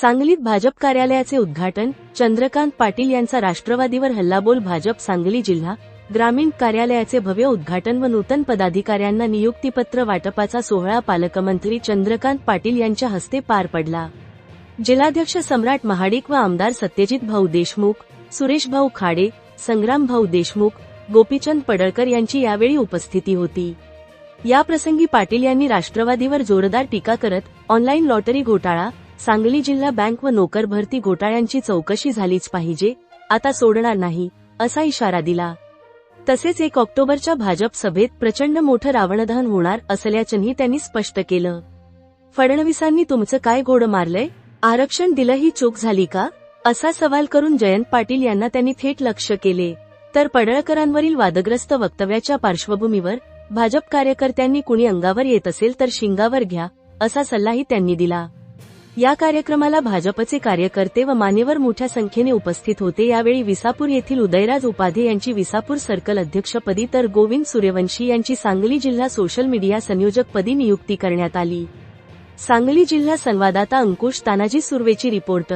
सांगलीत भाजप कार्यालयाचे उद्घाटन चंद्रकांत पाटील यांचा राष्ट्रवादीवर हल्लाबोल भाजप सांगली जिल्हा ग्रामीण कार्यालयाचे भव्य उद्घाटन व नूतन पदाधिकाऱ्यांना नियुक्तीपत्र वाटपाचा सोहळा पालकमंत्री चंद्रकांत पाटील यांच्या हस्ते पार पडला. जिल्हाध्यक्ष सम्राट महाडिक व आमदार सत्यजित भाऊ देशमुख सुरेश भाऊ खाडे संग्राम भाऊ देशमुख गोपीचंद पडळकर यांची यावेळी उपस्थिती होती. याप्रसंगी पाटील यांनी राष्ट्रवादीवर जोरदार टीका करत ऑनलाईन लॉटरी घोटाळा सांगली जिल्हा बँक व नोकर भरती घोटाळ्यांची चौकशी झालीच पाहिजे आता सोडणार नाही असा इशारा दिला. तसेच एक ऑक्टोबरच्या भाजप सभेत प्रचंड मोठं रावणदहन होणार असल्याचंही त्यांनी स्पष्ट केलं. फडणवीसांनी तुमचं काय घोड मारलंय? आरक्षण दिलं ही चूक झाली का? असा सवाल करून जयंत पाटील यांना त्यांनी थेट लक्ष केले. तर पडळकरांवरील वादग्रस्त वक्तव्याच्या पार्श्वभूमीवर भाजप कार्यकर्त्यांनी कुणी अंगावर येत असेल तर शिंगावर घ्या असा सल्लाही त्यांनी दिला. या कार्यक्रमाला भाजपचे कार्यकर्ते व मान्यवर मोठ्या संख्येने उपस्थित होते. यावेळी विसापूर येथील उदयराज उपाध्ये यांची विसापूर सर्कल अध्यक्षपदी तर गोविंद सूर्यवंशी यांची सांगली जिल्हा सोशल मीडिया संयोजकपदी नियुक्ती करण्यात आली. सांगली जिल्हा संवाददाता अंकुश तानाजी सुर्वेची रिपोर्ट.